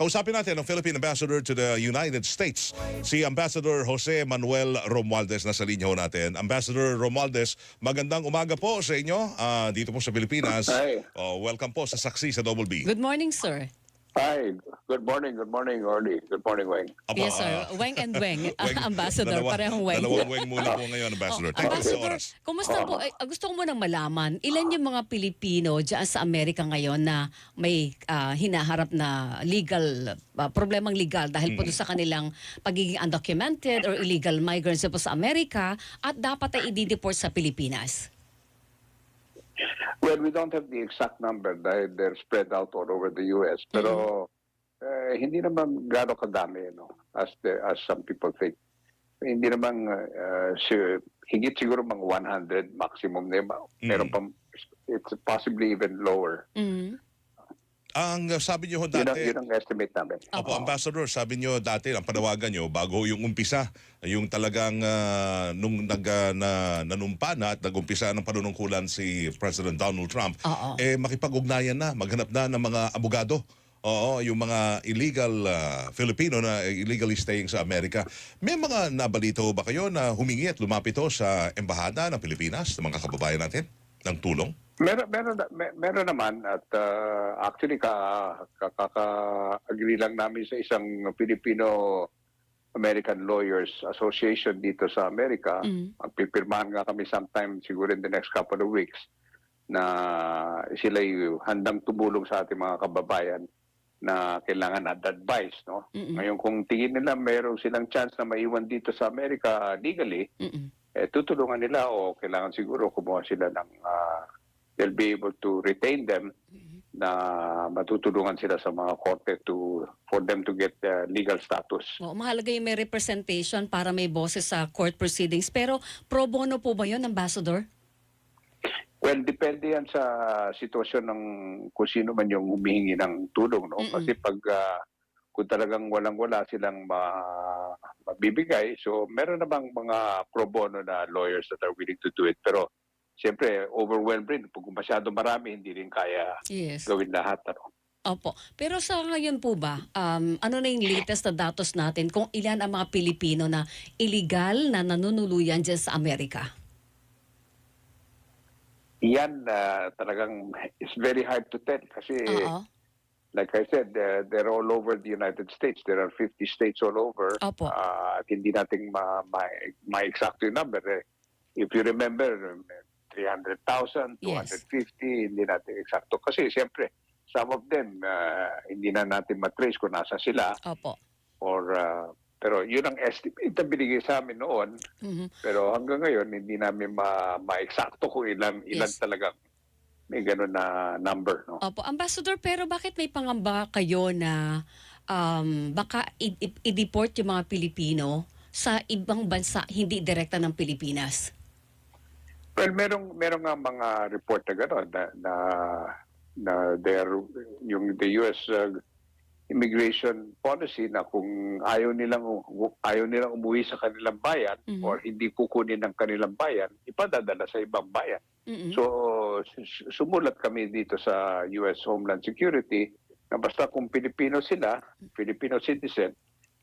Kausapin natin ang Philippine Ambassador to the United States, si Ambassador Jose Manuel Romualdez na sa linya ho natin. Ambassador Romualdez, magandang umaga po sa inyo ah, dito po sa Pilipinas. Hi. Oh, welcome po sa Saksi sa Double B. Good morning, sir. Hi, good morning, good morning, Orly. Good morning, Wayne. Aba, yes, sir. ah, Weng and Weng. Weng- Ambassador, dalawa- parehong Weng. Dalawang weng muna po ngayon, Ambassador. Oh, Thank you sa Ambassador, oras. kumusta po? Ay, ah, gusto ko munang malaman, ilan yung mga Pilipino dyan sa Amerika ngayon na may ah, hinaharap na legal, ah, problemang legal dahil po doon sa kanilang pagiging undocumented or illegal migrants po sa Amerika at dapat ay i-deport sa Pilipinas? Well, we don't have the exact number dahil they're spread out all over the U.S. Pero eh, hindi naman gano'ng kadami, no? As, the, as some people think. Hindi naman, uh, si- higit siguro mga 100 maximum. na yun. Meron pa, it's possibly even lower. Mm. Ang uh, sabi niyo ho Yun ang, dati, yun ang estimate namin. Opo. Ambassador, sabi niyo dati, ang panawagan niyo, bago yung umpisa, yung talagang ah, nung nag, ah, na, nanumpa na at nagumpisa ng panunungkulan si President Donald Trump, Oo. eh makipag-ugnayan na, maghanap na ng mga abogado. Oo, yung mga illegal ah, Filipino na illegally staying sa Amerika. May mga nabalito ba kayo na humingi at lumapit ho sa embahada ng Pilipinas, ng mga kababayan natin, ng tulong? Meron, meron, meron naman at uh, actually ka, ka, kaka-agree lang namin sa isang Filipino American Lawyers Association dito sa Amerika. Mm. Magpipirmahan nga kami sometime siguro in the next couple of weeks na sila handang tumulong sa ating mga kababayan na kailangan ad advice no Mm-mm. ngayon kung tingin nila mayroong silang chance na maiwan dito sa Amerika legally Mm-mm. eh, tutulungan nila o kailangan siguro kumuha sila ng ah, they'll be able to retain them na matutulungan sila sa mga korte to for them to get uh, legal status. Oo, mahalaga yung may representation para may boses sa court proceedings. Pero pro bono po ba yun, Ambassador? Well, depende yan sa sitwasyon ng kung sino man yung humihingi ng tulong. No? Mm-mm. Kasi pag ah, kung talagang walang-wala silang ma- mabibigay, so meron namang mga pro bono na lawyers that are willing to do it. Pero siyempre, overwhelmed rin. Pag masyado marami, hindi rin kaya Yes. gawin lahat. Ano? Opo. Pero sa ngayon po ba, um, ano na yung latest na datos natin kung ilan ang mga Pilipino na illegal na nanunuluyan dyan sa Amerika? Yan ah, talagang it's very hard to tell kasi Oo. like I said, uh, they're all over the United States. There are 50 states all over. Opo. Ah, at hindi natin ma, ma, ma-exact yung number. Eh. If you remember, um, 300,000, Yes. 250, hindi natin eksakto. Kasi siyempre, some of them, ah, hindi na natin matrace kung nasa sila. Opo. Or, ah, pero yun ang estimate na binigay sa amin noon. Mhm. Pero hanggang ngayon, hindi namin ma- ma-eksakto kung ilan, ilan Yes. talagang may ganun na number. No? Opo. Ambassador, pero bakit may pangamba kayo na um, baka i-deport yung mga Pilipino sa ibang bansa, hindi direkta ng Pilipinas? Well, merong merong nga mga report na gano'n na na, na there yung the US uh, immigration policy na kung ayaw nilang ayaw nilang umuwi sa kanilang bayan Mhm. or hindi kukunin ng kanilang bayan, ipadadala sa ibang bayan. Mm-mm. So sumulat kami dito sa US Homeland Security na basta kung Pilipino sila, Filipino citizen,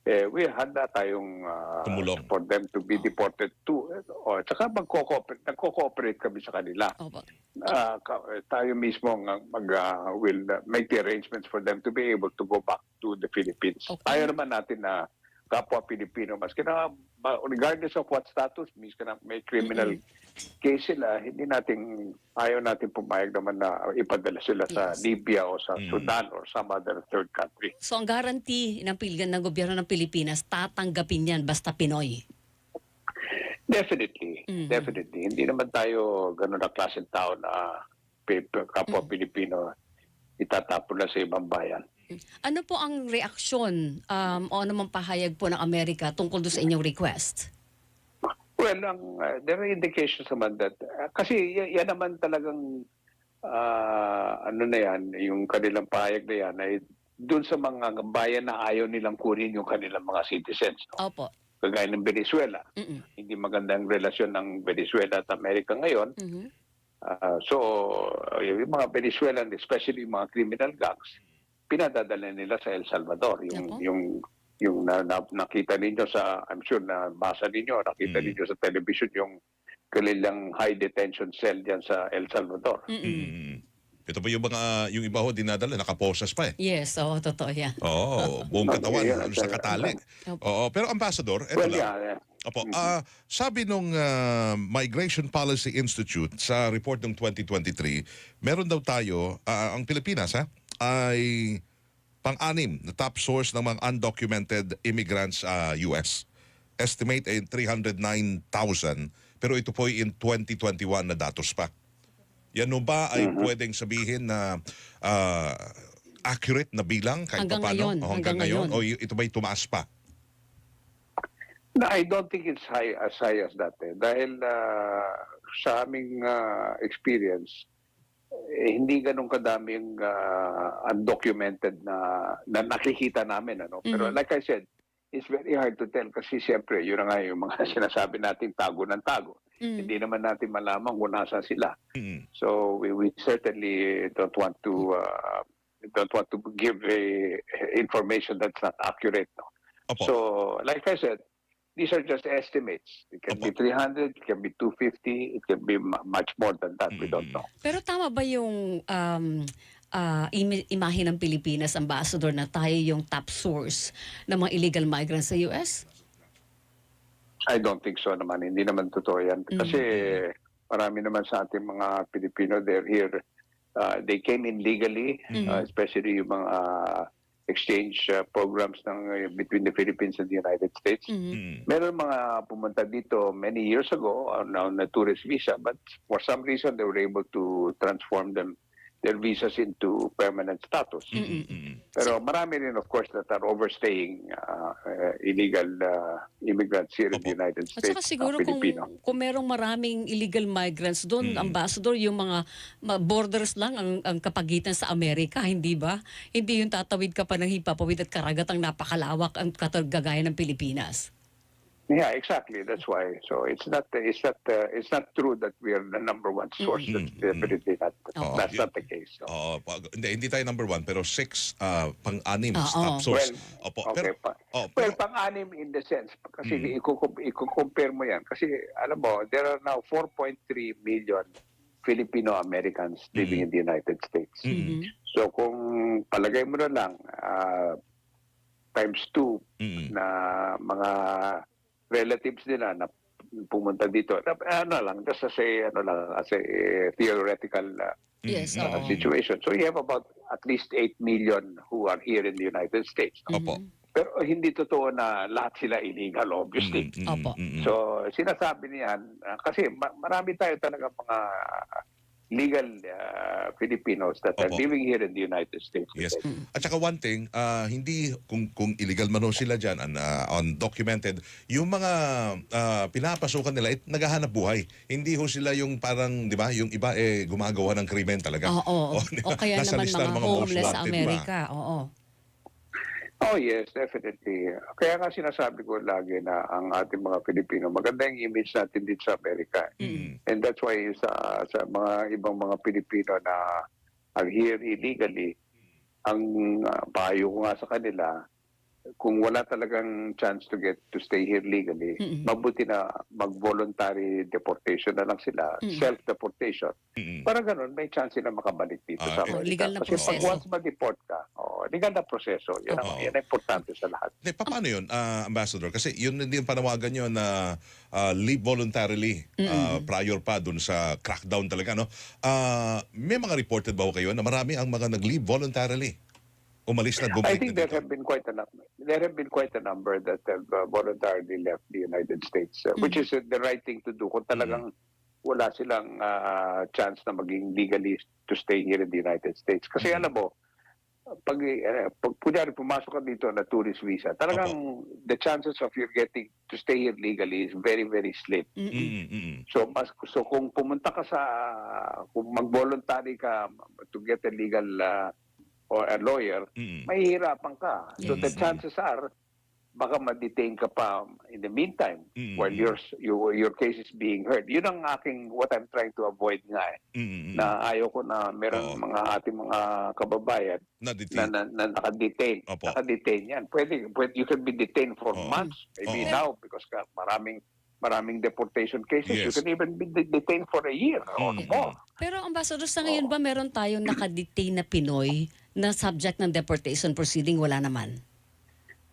eh, we handa tayong uh, Tumulong. for them to be deported to. O, tsaka magko-cooperate, nagko-cooperate kami sa kanila. Opo. Ah, ka- tayo mismo ang mag, ah, will uh, make the arrangements for them to be able to go back to the Philippines. Okay. Ayaw naman natin na kapwa Pilipino, maski na ba- regardless of what status, miski na may criminal case sila, hindi natin, ayaw natin pumayag naman na ipadala sila sa Yes. Libya o sa Mm. Sudan or some other third country. So ang guarantee ng piligan ng gobyerno ng Pilipinas, tatanggapin yan basta Pinoy. Definitely, Mhm. definitely. Hindi naman tayo ganun na klaseng tao na kapwa Mm. Pilipino itatapon na sa ibang bayan. Ano po ang reaksyon um, o anumang pahayag po ng Amerika tungkol doon sa inyong request? Well, ang, uh, there are indications naman that, uh, kasi y- yan naman talagang, ah, ano na yan, yung kanilang pahayag na yan ay dun sa mga bayan na ayaw nilang kunin yung kanilang mga citizens. No? Opo. Kagaya ng Venezuela. Mm-mm. Hindi magandang relasyon ng Venezuela at Amerika ngayon. Mhm. Ah, so, uh, yung mga Venezuelan, especially yung mga criminal gangs, pinadadala nila sa El Salvador. Yung, Nako. yung, yung na, na- nakita ninyo sa, I'm sure na basa ninyo, nakita Mm. ninyo sa television yung kanilang high detention cell diyan sa El Salvador. Mm-mm. Mm. Ito pa yung mga, yung iba ho dinadala, nakaposas pa eh. Yes, oo, totoo yan. Oo, buong katawan, Okay, yeah, sa katali. Oo, pero ambassador, ito Well, lang. yeah, yeah. Opo, ah, sabi nung ah, Migration Policy Institute sa report ng 2023, meron daw tayo, ah, ang Pilipinas ha, ay pang-anim na top source ng mga undocumented immigrants sa US. Estimate ay 309,000, pero ito po ay in 2021 na datos pa. Yan no ba ay pwedeng sabihin na ah, accurate na bilang kahit Hanggang paano? ngayon, O hanggang, hanggang ngayon? ngayon. O ito ba'y tumaas pa? No, I don't think it's high as high as that. Eh. Dahil ah, sa aming ah, experience, eh, hindi ganun kadami yung ah, undocumented na, na nakikita namin. Ano? Pero Mhm. like I said, it's very hard to tell kasi siyempre, yun na nga yung mga sinasabi natin tago ng tago. Mm. Hindi naman natin malaman kung nasa sila. Mm. So we, we certainly don't want to uh, don't want to give a, information that's not accurate. No? Opo. So, like I said, these are just estimates. It can be 300, it can be 250, it can be mu- much more than that. We don't Mm. know. Pero tama ba yung um, ah, imi- imahe ng Pilipinas, Ambassador, na tayo yung top source ng mga illegal migrants sa US? I don't think so naman. Hindi naman totoo yan. Kasi marami naman sa ating mga Pilipino, they're here. Uh, they came in legally, uh, especially yung mga exchange uh, programs ng uh, between the Philippines and the United States. Mhm. Mm. Meron mga pumunta dito many years ago on, on a tourist visa, but for some reason they were able to transform them their visas into permanent status. Mm, mm, Pero marami rin of course that are overstaying uh, uh, illegal uh, immigrants here in the. United At States, saka siguro uh, kung, Filipino. kung merong maraming illegal migrants doon, Mm. ambassador, yung mga borders lang ang, ang kapagitan sa Amerika, hindi ba? Hindi yung tatawid ka pa ng hipapawid at karagatang napakalawak ang katagagaya ng Pilipinas. Yeah, exactly. That's why. So it's not it's not uh, it's not true that we are the number one source. Mm. That's definitely not. Oo. That's not the case. So. Pag- hindi, hindi tayo number one, pero six, ah, pang-anim, Oo. top source. Well, Opo, okay pero, pa. oh, Well, pero, pang-anim in the sense, kasi Mm. ikukum- ikukompare mo yan. Kasi, alam mo, there are now 4.3 million Filipino-Americans living in the United States. Mm. Mhm. So, kung palagay mo na lang, ah, times two mm, na mga relatives nila na pumunta dito, ano lang, just as a, ano lang, as a theoretical uh, Yes, mm, oo. uh, situation. So, you have about at least 8 million who are here in the United States. Opo. Pero hindi totoo na lahat sila illegal, obviously. Mm, mm, Opo. So, sinasabi niyan, uh, kasi ma- marami tayo talaga mga legal uh, Filipinos that are Opo. living here in the United States. Yes. At saka one thing, ah, hindi kung kung illegal man sila diyan and ah, undocumented, yung mga ah, pinapasukan nila eh, naghahanap buhay. Hindi ho sila yung parang, 'di ba, yung iba eh gumagawa ng krimen talaga. Oo. Oh, di o ba? kaya Nasa naman mga, most homeless sa? Amerika. Oo. Oh yes, definitely. Kaya nga sinasabi ko lagi na ang ating mga Pilipino, maganda yung image natin dito sa Amerika. Mm. And that's why sa sa mga ibang mga Pilipino na are here illegally, ang uh, payo ko nga sa kanila, kung wala talagang chance to get to stay here legally, Mm-mm. mabuti na mag-voluntary deportation na lang sila, Mm. self-deportation. Mm. Para ganun, may chance sila makabalik dito Ah, sa. Amerika. Legal na Kasi pag proseso. once ma-deport ka, oh, legal na proseso. Yan, ang, yan ang importante sa lahat. Pa- paano yun, ah, Ambassador? Kasi yun din yung panawagan nyo na ah, leave voluntarily ah, prior pa dun sa crackdown talaga. No? Ah, may mga reported ba ho kayo na marami ang mga nag-leave voluntarily? Umalis na, I bumalik think na there dito. have been quite a number. There have been quite a number that have uh, voluntarily left the United States, uh, which is uh, the right thing to do. Kung talagang wala silang uh, chance na maging legally to stay here in the United States. Kasi alam mo, pag, uh, pag kunyari pumasok ka dito na tourist visa, talagang the chances of you getting to stay here legally is very, very slim. Mm-mm. Mm, mm, mm. So, mas, so kung pumunta ka sa, kung mag-voluntary ka to get a legal uh, or a lawyer, Mm. mahihirapan ka. So Yes. the chances are baka ma-detain ka pa in the meantime Mm. while your, your your case is being heard. Yun ang aking what I'm trying to avoid nga eh. Mm, mm, mm. Na ayaw ko na meron Oo. mga ating mga kababayan na, Na-detain. na, na naka-detain. Opo. Naka-detain yan. Pwede, pwede, you can be detained for Oo. months. Oo. Maybe now because ka, maraming maraming deportation cases. You Yes. can even be de- detained for a year or Mm. more. Pero ambassador, sa ngayon ba meron tayong nakadetain na Pinoy na subject ng deportation proceeding? Wala naman.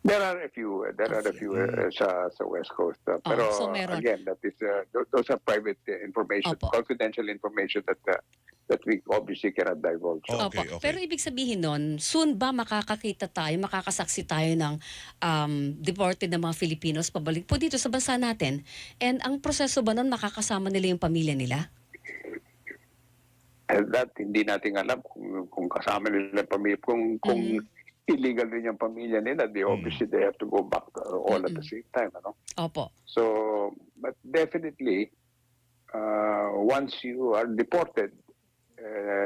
There are a few. uh, There are a few uh, sa sa West Coast. Uh, Oh, pero so meron. again, that is uh, th- those are private uh, information, Opo. confidential information that uh, that we obviously cannot divulge. Oh, Opo. okay, okay. Pero ibig sabihin nun, soon ba makakakita tayo, makakasaksi tayo ng um, deported na mga Filipinos pabalik po dito sa bansa natin? And ang proseso ba nun, makakasama nila yung pamilya nila? And that hindi natin alam kung kung kasama nila pamilya kung kung Mm-hmm. illegal din yung pamilya nila, they obviously they have to go back all at the same time, ano? Opo. So, but definitely, uh, once you are deported,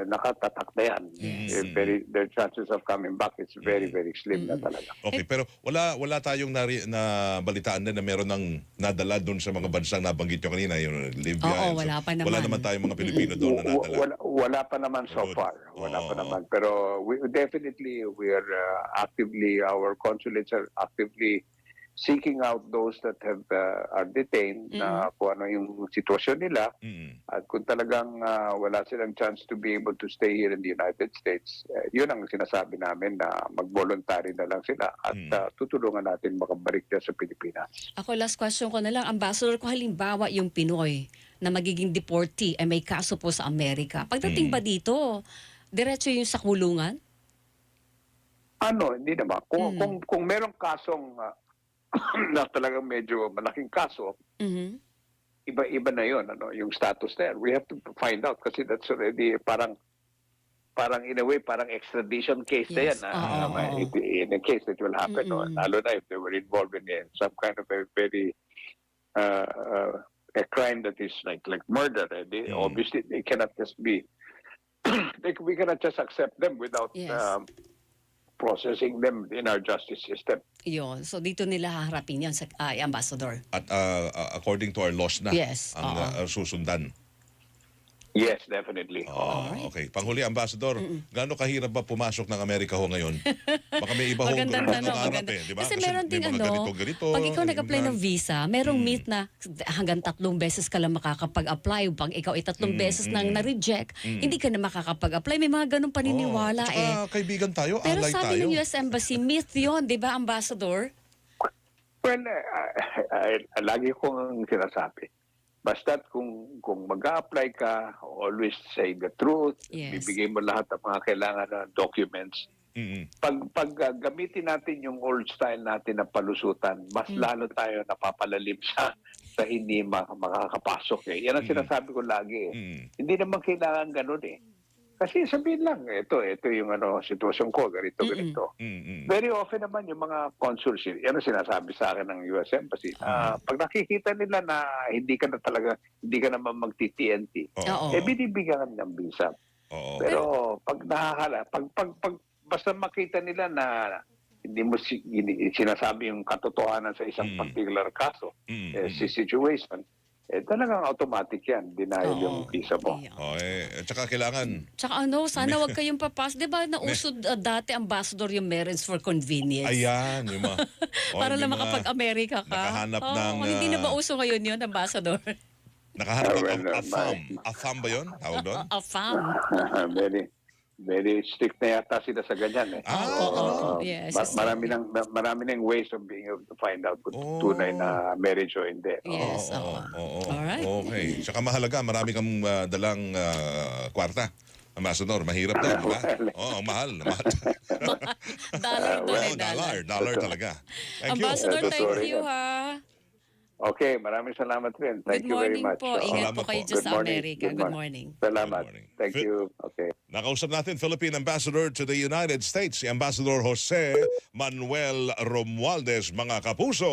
nakatatak na yan. Yes. Eh, very, the chances of coming back is very, very slim na Mm-hmm. talaga. Okay, pero wala wala tayong nari, na balitaan din na meron ng nadala doon sa mga bansang nabanggit nyo kanina, yung Libya. Oo, and so- wala pa naman. Wala naman tayong mga Pilipino doon na nadala. Wala, wala pa naman so Good. far. Wala pa Oo. naman. Pero we, definitely, we are uh, actively, our consulates are actively seeking out those that have uh, are detained na kung ano yung sitwasyon nila Mm. At kung talagang ah, wala silang chance to be able to stay here in the United States, eh, yun ang sinasabi namin na mag-voluntary na lang sila at Mm. ah, tutulungan natin makabalik dyan sa Pilipinas. Ako last question ko na lang, Ambassador, kung halimbawa yung Pinoy na magiging deportee ay may kaso po sa Amerika, pagdating Mm. ba dito, diretso yung sa kulungan? Ano, hindi naman. Kung, Mm. kung, kung merong kasong ah, na talagang medyo malaking kaso, Mhm. iba-iba na yun, ano, yung status there. We have to find out kasi that's already parang parang in a way, parang extradition case na Yes. yan. Oo, ah, oo, if- in a case that will happen. no? Mm-mm. Lalo na if they were involved in eh, some kind of a very uh, uh, a crime that is like like murder. eh, they, Mm. Obviously, they cannot just be, they, we cannot just accept them without Yes. um, processing them in our justice system. Yun. So dito nila haharapin yan sa ah, Ambassador. At uh, uh, according to our laws na Yes, ang oo. uh, susundan. Yes, definitely. Oh, okay. Panghuli, Ambassador, gaano kahirap ba pumasok ng Amerika ho ngayon? Baka may iba ho Magandang tanong. maganda. eh, di ba? Kasi, meron may ding mga ano, ganito, ganito, pag ikaw nag-apply ng visa, merong meet na hanggang tatlong beses ka lang makakapag-apply. Pag ikaw ay tatlong Mm, beses nang mm. na-reject, hindi ka na makakapag-apply. May mga ganong paniniwala Oo. eh. Tsaka kaibigan tayo, Pero alay sabi tayo. ng US Embassy, myth yun, di ba, Ambassador? Well, uh, uh, lagi kong sinasabi. Basta kung kung mag-apply ka, always say the truth. Yes. Bibigay mo lahat ng mga kailangan na documents. Mm-mm. Pag pag uh, gamitin natin yung old style natin na palusutan, mas Mm. lalo tayo napapalalim sa sa hindi ma- makakapasok eh. Yan ang Mm. sinasabi ko lagi eh. Mm. Hindi naman kailangan ganun eh. Kasi sabihin lang, ito, ito yung ano, sitwasyon ko, ganito, Mm-mm. ganito. Mm-mm. Very often naman yung mga consuls, yan ang sinasabi sa akin ng US Embassy. Ah, pag nakikita nila na hindi ka na talaga, hindi ka naman magti-TNT, Oo. Oo. eh binibigyan ka ng visa. Oo. Pero pag nakakala, pag, pag, pag basta makita nila na hindi mo si, hindi, sinasabi yung katotohanan sa isang Mm. particular kaso, Mm, eh, mm. si situation, eh talagang automatic yan, denial Oo. yung visa mo. Yeah. Oh, eh, at saka kailangan Tsaka ano, sana wag kayong papas. Di ba nausod uh, dati, Ambassador, yung marriage for convenience? Ayan, yung mga... oh, Para lang mga makapag-Amerika ka. nakahanap Oo, ng, Hindi na ba ah, uso ngayon yun, Ambassador? Nakahanap ng Well, uh, AFAM. AFAM ba yun? Tawag doon? A fam. very very strict na yata sila sa ganyan eh. Ah, Oo, oo. yes. Ma- marami nang ma- marami nang ways of being able to find out kung Oh. tunay na marriage o hindi. Yes, Oo, oo. oo, oo. Alright. Okay. Tsaka mahalaga, marami kang ah, dalang ah, kwarta. Ambassador, mahirap din, di ba? Oo, ang mahal. mahal. dollar dollar. dollar. Dollar talaga. Thank you. Ambassador, Totoo thank you ha. Okay, maraming salamat rin. Thank Good you very morning much. po. Ingat Salamat po kayo po. dyan Good sa morning. Amerika. Good Good morning. morning. Salamat. Good morning. Thank Fi- you. Okay. Nakausap natin Philippine Ambassador to the United States, si Ambassador Jose Manuel Romualdez, mga kapuso.